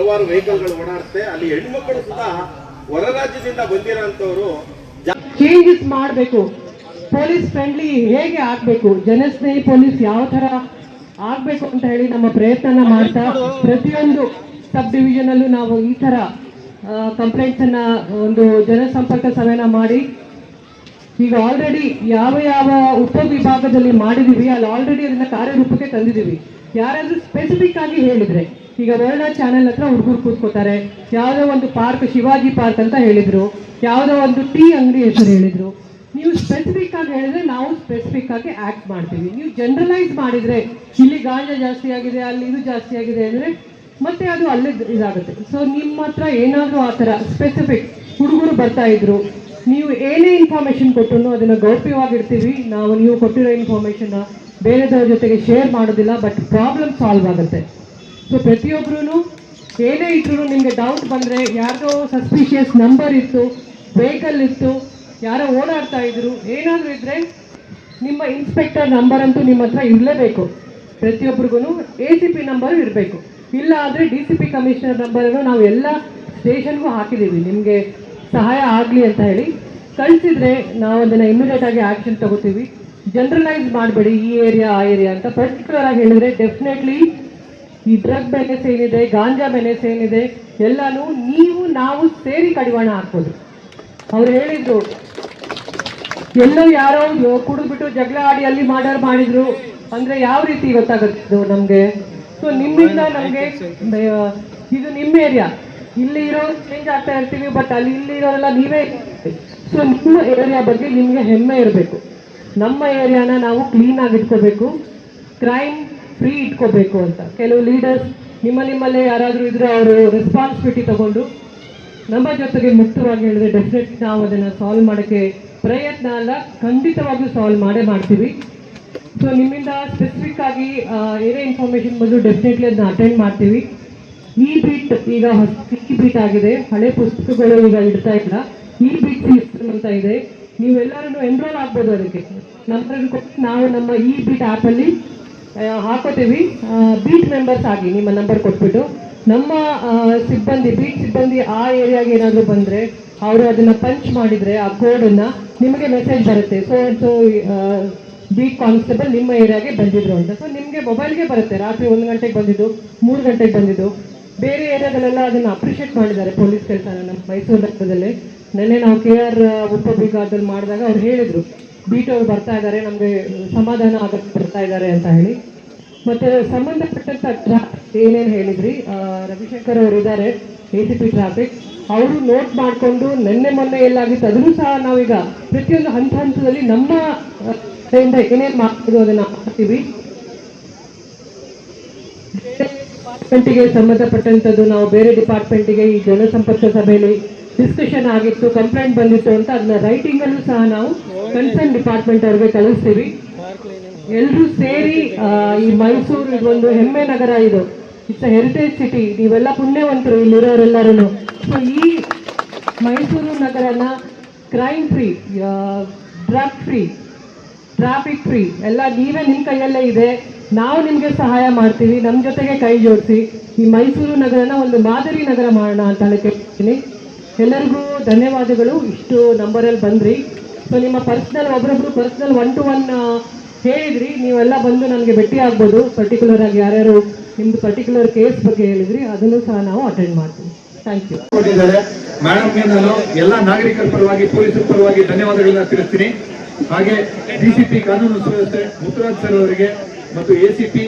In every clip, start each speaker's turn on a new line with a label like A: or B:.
A: ಹಲವಾರು ವೆಹಿಕಲ್ಗಳು ಓಡಾಡುತ್ತೆ. ಅಲ್ಲಿ ಹೆಣ್ಮಕ್ಕಳು ಸುತ್ತ ಹೊರ ರಾಜ್ಯದಿಂದ ಬಂದಿರೋಂಥವ್ರು
B: ಚೇಂಜಸ್ ಮಾಡಬೇಕು. ಪೊಲೀಸ್ ಫ್ರೆಂಡ್ಲಿ ಹೇಗೆ ಆಗಬೇಕು? ಜನಸ್ನೇಹಿ ಪೊಲೀಸ್ ಯಾವ ತರ ಆಗಬೇಕು ಅಂತ ಹೇಳಿ ನಮ್ಮ ಪ್ರಯತ್ನನ ಮಾಡ್ತಾ ಪ್ರತಿಯೊಂದು ಸಬ್ ಡಿವಿಷನಲ್ಲೂ ನಾವು ಈ ತರ ಕಂಪ್ಲೇಂಟ್ಸ್ ಅನ್ನ ಒಂದು ಜನಸಂಪರ್ಕ ಸಭೆನ ಮಾಡಿ, ಈಗ ಆಲ್ರೆಡಿ ಯಾವ ಯಾವ ಉಪ ವಿಭಾಗದಲ್ಲಿ ಮಾಡಿದೀವಿ, ಅಲ್ಲಿ ಆಲ್ರೆಡಿ ಅದನ್ನ ಕಾರ್ಯರೂಪಕ್ಕೆ ತಂದಿದ್ದೀವಿ ಯಾರಾದ್ರೂ ಸ್ಪೆಸಿಫಿಕ್ ಆಗಿ ಹೇಳಿದ್ರೆ ಈಗ ವರ್ಣ ಚಾನೆಲ್ ಹತ್ರ ಹುಡುಗರು ಕೂತ್ಕೋತಾರೆ. ಯಾವುದೋ ಒಂದು ಪಾರ್ಕ್ ಶಿವಾಜಿ ಪಾರ್ಕ್ ಅಂತ ಹೇಳಿದ್ರು. ಯಾವುದೋ ಒಂದು ಟೀ ಅಂಗಡಿ ಹೆಸರು ಹೇಳಿದ್ರು. ನೀವು ಸ್ಪೆಸಿಫಿಕ್ ಆಗಿ ಹೇಳಿದ್ರೆ ನಾವು ಸ್ಪೆಸಿಫಿಕ್ ಆಗಿ ಆಕ್ಟ್ ಮಾಡ್ತೀವಿ. ನೀವು ಜನರಲೈಸ್ ಮಾಡಿದ್ರೆ ಇಲ್ಲಿ ಗಾಂಜಾ ಜಾಸ್ತಿ ಆಗಿದೆ, ಅಲ್ಲಿ ಇದು ಜಾಸ್ತಿ ಆಗಿದೆ ಅಂದ್ರೆ ಮತ್ತೆ ಅದು ಅಲ್ಲೇ ಇದಾಗುತ್ತೆ. ಸೊ ನಿಮ್ಮ ಹತ್ರ ಏನಾದರೂ ಆ ಥರ ಸ್ಪೆಸಿಫಿಕ್ ಹುಡುಗರು ಬರ್ತಾ ಇದ್ರು, ನೀವು ಏನೇ ಇನ್ಫಾರ್ಮೇಶನ್ ಕೊಟ್ಟರು ಅದನ್ನು ಗೌಪ್ಯವಾಗಿರ್ತೀವಿ. ನಾವು ನೀವು ಕೊಟ್ಟಿರೋ ಇನ್ಫಾರ್ಮೇಶನ್ ಬೇರೆದವ್ರ ಜೊತೆಗೆ ಶೇರ್ ಮಾಡೋದಿಲ್ಲ ಬಟ್ ಪ್ರಾಬ್ಲಮ್ ಸಾಲ್ವ್ ಆಗುತ್ತೆ. ಸೊ ಪ್ರತಿಯೊಬ್ಬರೂ ಏನೇ ಇದ್ರು ನಿಮಗೆ ಡೌಟ್ ಬಂದರೆ, ಯಾರ್ದೋ ಸಸ್ಪಿಷಿಯಸ್ ನಂಬರ್ ಇತ್ತು ವೆಹಿಕಲ್ ಇತ್ತು, ಯಾರೋ ಓಡಾಡ್ತಾ ಇದ್ರು, ಏನಾದರೂ ಇದ್ದರೆ ನಿಮ್ಮ ಇನ್ಸ್ಪೆಕ್ಟರ್ ನಂಬರ್ ಅಂತೂ ನಿಮ್ಮ ಹತ್ರ ಇರಲೇಬೇಕು. ಪ್ರತಿಯೊಬ್ಬರಿಗೂ ಎ ಸಿ ಪಿ ನಂಬರ್ ಇರಬೇಕು. ಇಲ್ಲ ಆದರೆ ಡಿ ಸಿ ಪಿ ಕಮಿಷನರ್ ನಂಬರನ್ನು ನಾವು ಎಲ್ಲ ಸ್ಟೇಷನ್ಗೂ ಹಾಕಿದ್ದೀವಿ ನಿಮಗೆ ಸಹಾಯ ಆಗಲಿ ಅಂತ ಹೇಳಿ. ಕಳಿಸಿದ್ರೆ ನಾವು ಅದನ್ನು ಇಮಿಡಿಯೇಟ್ ಆಗಿ ಆ್ಯಕ್ಷನ್ ತಗೋತೀವಿ. ಜನರಲೈಸ್ ಮಾಡಬೇಡಿ ಈ ಏರಿಯಾ ಆ ಏರಿಯಾ ಅಂತ. ಪರ್ಟಿಕ್ಯುಲರ್ ಆಗಿ ಹೇಳಿದ್ರೆ ಡೆಫಿನೆಟ್ಲಿ ಈ ಡ್ರಗ್ ಬೆನೆಸ್ ಏನಿದೆ ಗಾಂಜಾ ಬೆನೆಸ್ ಏನಿದೆ ಎಲ್ಲಾನು ನೀವು, ನಾವು ಸೇರಿ ಕಡಿವಾಣ ಹಾಕ್ಬೋದು. ಅವ್ರು ಹೇಳಿದ್ರು, ಎಲ್ಲೋ ಯಾರೋ ಕುಡಿದ್ಬಿಟ್ಟು ಜಗಳ ಆಡಿ ಅಲ್ಲಿ ಮಾಡರ್ ಮಾಡಿದ್ರು. ಅಂದ್ರೆ ಯಾವ ರೀತಿ ಗೊತ್ತಾಗುತ್ತೆ ನಮ್ಗೆ? ಸೊ ನಿಮ್ಮಿಂದ ನಮ್ಗೆ ಇದು ನಿಮ್ಮ ಏರಿಯಾ ಇಲ್ಲಿ ಇರೋ ಚೇಂಜ್ ಆಗ್ತಾ ಇರ್ತೀವಿ ಬಟ್ ಅಲ್ಲಿ ಇಲ್ಲಿ ಇರೋರೆಲ್ಲ ನೀವೇ. ಸೊ ನಿಮ್ಮ ಏರಿಯಾ ಬಗ್ಗೆ ನಿಮ್ಗೆ ಹೆಮ್ಮೆ ಇರಬೇಕು. ನಮ್ಮ ಏರಿಯಾನ ನಾವು ಕ್ಲೀನ್ ಆಗಿ ಇಟ್ಕೋಬೇಕು. ಕ್ರೈಮ್ ಫ್ರೀ ಇಟ್ಕೋಬೇಕು ಅಂತ. ಕೆಲವು ಲೀಡರ್ಸ್ ನಿಮ್ಮ ನಿಮ್ಮಲ್ಲೇ ಯಾರಾದರೂ ಇದ್ರೆ ಅವರು ರೆಸ್ಪಾನ್ಸಿಬಿಲಿಟಿ ತಗೊಂಡು ನಮ್ಮ ಜೊತೆಗೆ ಮುಕ್ತವಾಗಿ ಹೇಳಿದ್ರೆ ಡೆಫಿನೆಟ್ಲಿ ನಾವು ಅದನ್ನು ಸಾಲ್ವ್ ಮಾಡೋಕ್ಕೆ ಪ್ರಯತ್ನ ಅಲ್ಲ ಖಂಡಿತವಾಗಿಯೂ ಸಾಲ್ವ್ ಮಾಡೇ ಮಾಡ್ತೀವಿ. ಸೊ ನಿಮ್ಮಿಂದ ಸ್ಪೆಸಿಫಿಕ್ ಆಗಿ ಏನೇ ಇನ್ಫಾರ್ಮೇಶನ್ ಬಂದು ಡೆಫಿನೆಟ್ಲಿ ಅದನ್ನ ಅಟೆಂಡ್ ಮಾಡ್ತೀವಿ. ಈ ಬೀಟ್ ಈಗ ಹೊಸ ಈ ಬೀಟ್ ಆಗಿದೆ. ಹಳೆ ಪುಸ್ತಕಗಳು ಈಗ ಇಡ್ತಾ ಇಲ್ಲ. ಈ ಬೀಟ್ ಸಿಸ್ಟಮ್ ಅಂತ ಇದೆ. ನೀವೆಲ್ಲರೂ ಎನ್ರೋಲ್ ಆಗ್ಬೋದು ಅದಕ್ಕೆ. ನಮ್ಮ ನಾವು ನಮ್ಮ ಈ ಬೀಟ್ ಆ್ಯಪಲ್ಲಿ ಹಾಕೋತೀವಿ. ಬೀಟ್ ಮೆಂಬರ್ಸ್ ಆಗಿ ನಿಮ್ಮ ನಂಬರ್ ಕೊಟ್ಬಿಟ್ಟು. ನಮ್ಮ ಸಿಬ್ಬಂದಿ ಬೀಟ್ ಸಿಬ್ಬಂದಿ ಆ ಏರಿಯಾಗೆ ಏನಾದರೂ ಬಂದರೆ ಅವರು ಅದನ್ನು ಪಂಚ್ ಮಾಡಿದರೆ ಆ ಕೋಡನ್ನು ನಿಮಗೆ ಮೆಸೇಜ್ ಬರುತ್ತೆ. ಸೊ ಸೊ ಬೀಟ್ ಕಾನ್ಸ್ಟೇಬಲ್ ನಿಮ್ಮ ಏರಿಯಾಗೆ ಬಂದಿದ್ರು ಅಂತ. ಸೊ ನಿಮಗೆ ಮೊಬೈಲ್ಗೆ ಬರುತ್ತೆ. ರಾತ್ರಿ ಒಂದು ಗಂಟೆಗೆ ಬಂದಿದ್ದು, ಮೂರು ಗಂಟೆಗೆ ಬಂದಿದ್ದು. ಬೇರೆ ಏರಿಯಾದಲ್ಲೆಲ್ಲ ಅದನ್ನು ಅಪ್ರಿಷಿಯೇಟ್ ಮಾಡಿದ್ದಾರೆ ಪೊಲೀಸ್ ಕೆಲಸ ನಮ್ಮ ಮೈಸೂರು ನಗರದಲ್ಲಿ. ನೆನ್ನೆ ನಾವು ಕೆ ಆರ್ ಉಪವಿಭಾಗದಲ್ಲಿ ಮಾಡಿದಾಗ ಅವ್ರು ಹೇಳಿದರು. ಬೀಟ್ ಬರ್ತಾ ಇದ್ದಾರೆ, ನಮಗೆ ಸಮಾಧಾನ ಆಗಕ್ಕೆ ಬರ್ತಾ ಇದ್ದಾರೆ ಅಂತ ಹೇಳಿ. ಮತ್ತೆ ಸಂಬಂಧಪಟ್ಟಂತ ಟ್ರಾಫಿಕ್ ಏನೇನು ಹೇಳಿದ್ರಿ? ರವಿಶಂಕರ್ ಅವರು ಇದ್ದಾರೆ ಎ ಸಿ ಪಿ ಟ್ರಾಫಿಕ್ ಅವರು ನೋಟ್ ಮಾಡಿಕೊಂಡು ನಿನ್ನೆ ಮೊನ್ನೆ ಎಲ್ಲಾಗಿತ್ತು, ಅದನ್ನು ಸಹ ನಾವೀಗ ಪ್ರತಿಯೊಂದು ಹಂತ ಹಂತದಲ್ಲಿ ನಮ್ಮ ಏನೇನ್ ಏನೇನು ಅದನ್ನ ಮಾಡ್ತೀವಿ. ಡಿಪಾರ್ಟ್ಮೆಂಟಿಗೆ ಸಂಬಂಧಪಟ್ಟಂಥದ್ದು ನಾವು ಬೇರೆ ಡಿಪಾರ್ಟ್ಮೆಂಟಿಗೆ ಈ ಜನಸಂಪರ್ಕ ಸಭೆಯಲ್ಲಿ ಡಿಸ್ಕಷನ್ ಆಗಿತ್ತು ಕಂಪ್ಲೇಂಟ್ ಬಂದಿತ್ತು ಅಂತ ಅದನ್ನ ರೈಟಿಂಗ್ ಅಲ್ಲೂ ಸಹ ನಾವು ಕನ್ಸರ್ನ್ ಡಿಪಾರ್ಟ್ಮೆಂಟ್ ಅವ್ರಿಗೆ ಕಳಿಸ್ತೀವಿ. ಎಲ್ಲರೂ ಸೇರಿ ಈ ಮೈಸೂರು ಇದೊಂದು ಹೆಮ್ಮೆ ನಗರ ಇದು. ಇಟ್ಸ್ ಹೆರಿಟೇಜ್ ಸಿಟಿ ನೀವೆಲ್ಲ ಪುಣ್ಯವಂತರು ಇಲ್ಲಿರೋರೆಲ್ಲರೂ ಸೊ ಈ Mysuru ನಗರನ crime free drug free traffic free ಎಲ್ಲ ನೀವೇ ನಿಮ್ಮ ಕೈಯಲ್ಲೇ ಇದೆ. ನಾವು ನಿಮಗೆ ಸಹಾಯ ಮಾಡ್ತೀವಿ. ನಮ್ಮ ಜೊತೆಗೆ ಕೈ ಜೋಡಿಸಿ. ಈ ಮೈಸೂರು ನಗರನ ಒಂದು ಮಾದರಿ ನಗರ ಮಾಡೋಣ ಅಂತ ಹೇಳಿ ಕೇಳ್ತೀನಿ ಎಲ್ಲರಿಗೂ ಧನ್ಯವಾದಗಳು. ಇಷ್ಟು ನಂಬರಲ್ಲಿ ಬಂದ್ರಿ. ಸೊ ನಿಮ್ಮ ಪರ್ಸ್ನಲ್ ಒಬ್ರೊಬ್ರು ಪರ್ಸ್ನಲ್ ಒನ್ ಟು ಒನ್ ಹೇಳಿದ್ರಿ. ನೀವೆಲ್ಲ ಬಂದು ನನಗೆ ಭೇಟಿ ಆಗ್ಬೋದು. ಪರ್ಟಿಕ್ಯುಲರ್ ಆಗಿ ಯಾರ್ಯಾರು ನಿಮ್ದು ಪರ್ಟಿಕ್ಯುಲರ್ ಕೇಸ್ ಬಗ್ಗೆ ಹೇಳಿದ್ರಿ, ಅದನ್ನು ಸಹ ನಾವು ಅಟೆಂಡ್ ಮಾಡ್ತೀವಿ. ಥ್ಯಾಂಕ್ ಯು
C: ಮೇಡಮ್ಗೆ ಎಲ್ಲ ನಾಗರಿಕರ ಪರವಾಗಿ, ಪೊಲೀಸರ ಪರವಾಗಿ ಧನ್ಯವಾದಗಳನ್ನ ತಿಳಿಸ್ತೀನಿ. ಹಾಗೆ ಡಿಸಿಪಿ ಕಾನೂನು ಸುವ್ಯವಸ್ಥೆ ಮುತ್ತುರಾಜ್ ಸರ್ ಅವರಿಗೆ ಮತ್ತು ಎಸಿಪಿ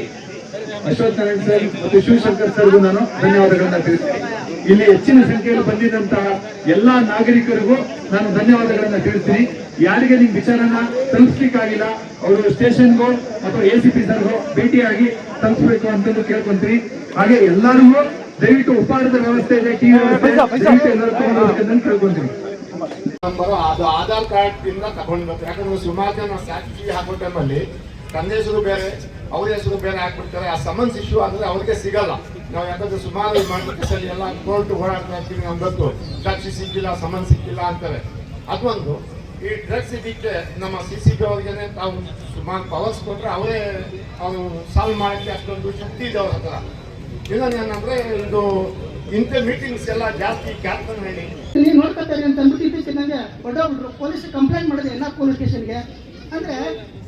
C: ಅಶ್ವಥ್ ನಾರಾಯಣ್ ಸರ್ ಮತ್ತು ಶಿವಶಂಕರ್ ಸರ್ಗೂ ನಾನು ಧನ್ಯವಾದಗಳನ್ನ ತಿಳಿಸ್ತೇನೆ. ಇಲ್ಲಿ ಹೆಚ್ಚಿನ ಸಂಖ್ಯೆಯಲ್ಲಿ ಬಂದಿದ್ದಂತಹ ಎಲ್ಲಾ ನಾಗರಿಕರಿಗೂ ನಾನು ಧನ್ಯವಾದಗಳನ್ನ ತಿಳಿಸ್ತೀನಿ. ಯಾರಿಗೆ ನಿಮ್ ವಿಚಾರನ ತಲುಪಿಸ್ಲಿಕ್ಕಾಗಿಲ್ಲ, ಅವರು ಸ್ಟೇಷನ್ಗೋ ಅಥವಾ ಎ ಸಿ ಪಿ ಸರ್ಗೋ ಭೇಟಿಯಾಗಿ ತಲುಪಿಸ್ಬೇಕು ಅಂತಂದು ಕೇಳ್ಕೊಂತೀನಿ ಹಾಗೆ ಎಲ್ಲರಿಗೂ ದಯವಿಟ್ಟು ಉಪಹಾರದ ವ್ಯವಸ್ಥೆ ಇದೆ ಟಿವಿ ಕೇಳ್ಕೊಂತೀನಿ
D: ಅದು ಆಧಾರ್ ಕಾರ್ಡ್ ಇಂದ ತಗೊಂಡು ಬರ್ತಾರೆ ಯಾಕಂದ್ರೆ ಸುಮಾರು ಜನ ಸಾಕ್ಷಿ ಹಾಕೋ ಟೈಮಲ್ಲಿ ಹೆಸರು ಬೇರೆ ಅವ್ರ ಹೆಸರು ಬೇರೆ ಹಾಕ್ಬಿಡ್ತಾರೆ. ಆ ಸಮನ್ಸ್ ಇಶ್ಯೂ ಅಂದ್ರೆ ಅವ್ರಿಗೆ ಸಿಗಲ್ಲ. ನಾವು ಯಾಕಂದ್ರೆ ಸುಮಾರು ಮಾಡ್ಲಿಕ್ಕೆ ಎಲ್ಲ ಕೋರ್ಟ್ ಓಡಾಡ್ತಾ ಇರ್ತೀವಿ ನಮ್ಗೆ ಗೊತ್ತು. ಸಿಕ್ಕಿಲ್ಲ ಸಮನ್ ಸಿಕ್ಕಿಲ್ಲ ಅಂತಾರೆ. ಅದೊಂದು ಈ ಡ್ರಗ್ಸ್ ಇದಕ್ಕೆ ನಮ್ಮ ಸಿ ಸಿ ಬಿ ಅವ್ರಿಗೆ ತಾವು ಸುಮಾರು ಪವರ್ಸ್ ಕೊಟ್ಟರೆ ಅವರೇ ಅವರು ಸಾಲ್ವ್ ಮಾಡಕ್ಕೆ ಅಷ್ಟೊಂದು ಶಕ್ತಿ ಇದೆ ಅವ್ರ ಹತ್ರ. ಇನ್ನೊಂದು ಏನಂದ್ರೆ ಇದು ಇಂಥ ಮೀಟಿಂಗ್ಸ್ ಎಲ್ಲ ಜಾಸ್ತಿ ಕ್ಯಾತ್ಮನಹಳ್ಳಿ
E: ನೀವು ನೋಡ್ಕೊತಾರೆ ಅಂತ ಅಂದ್ಬಿಟ್ಟು ಇತ್ತೀಚೆಗೆ ನನಗೆ ಪೊಲೀಸ್ ಕಂಪ್ಲೇಂಟ್ ಮಾಡಿದೆ ಎಲ್ಲ ಪೊಲೀಸ್ ಸ್ಟೇಷನ್ಗೆ. ಅಂದ್ರೆ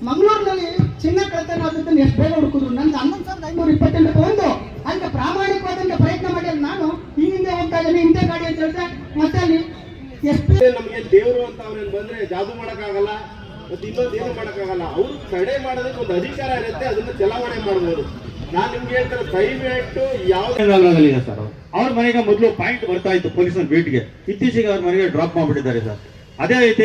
E: ಮಂಗಳೂರಿನಲ್ಲಿ ಚಿನ್ನ ಕಳತನ ಆದದ್ದನ್ನು ಎಷ್ಟು ಬೇಗ ಹುಡುಕಿದ್ರು? ನನ್ನ ಹನ್ನೊಂದು ಸಾವಿರದ ಐನೂರ ಇಪ್ಪತ್ತೆಂಟು ಒಂದು ಅಂತ ಪ್ರಾಮಾಣಿಕವಾದಂಥ ಪ್ರಯತ್ನ ಮಾಡಿ ನಾನು. ಈ ಹಿಂದೆ ಹೋಗ್ತಾ ಇದ್ದೇನೆ ಇಂಥ ಗಾಡಿ ಅಂತ ಹೇಳಿದ್ರೆ ಮತ್ತೆ ಅಲ್ಲಿ ಎಷ್ಟು
A: ನಮಗೆ ದೇವರು ಅಂತ ಅವ್ರೇನು ಬಂದ್ರೆ ಜಾದು ಮಾಡೋಕ್ಕಾಗಲ್ಲ ಮತ್ತೆ ಇನ್ನೊಂದು ಏನು ಮಾಡಕ್ಕಾಗಲ್ಲ. ಅವ್ರು ತಡೆ ಮಾಡೋದಕ್ಕೆ ಒಂದು ಅಧಿಕಾರ ಇರುತ್ತೆ ಅದನ್ನ ಚಲಾವಣೆ ಮಾಡ್ಬೋದು. ನಾನು ನಿಮ್ಗೆ ಹೇಳ್ತಾರೆ ದಯವಿಟ್ಟು ಯಾವ
F: ಸರ್ ಅವ್ರು. ಅವ್ರ ಮನೆಗೆ ಮೊದಲು ಪಾಯಿಂಟ್ ಬರ್ತಾ ಇತ್ತು ಪೊಲೀಸರ ಬೀಟ್ಗೆ ಇತ್ತೀಚೆಗೆ ಅವ್ರ ಮನೆಗೆ ಡ್ರಾಪ್ ಮಾಡ್ಬಿಟ್ಟಿದ್ದಾರೆ ಸರ್. ಅದೇ ರೀತಿ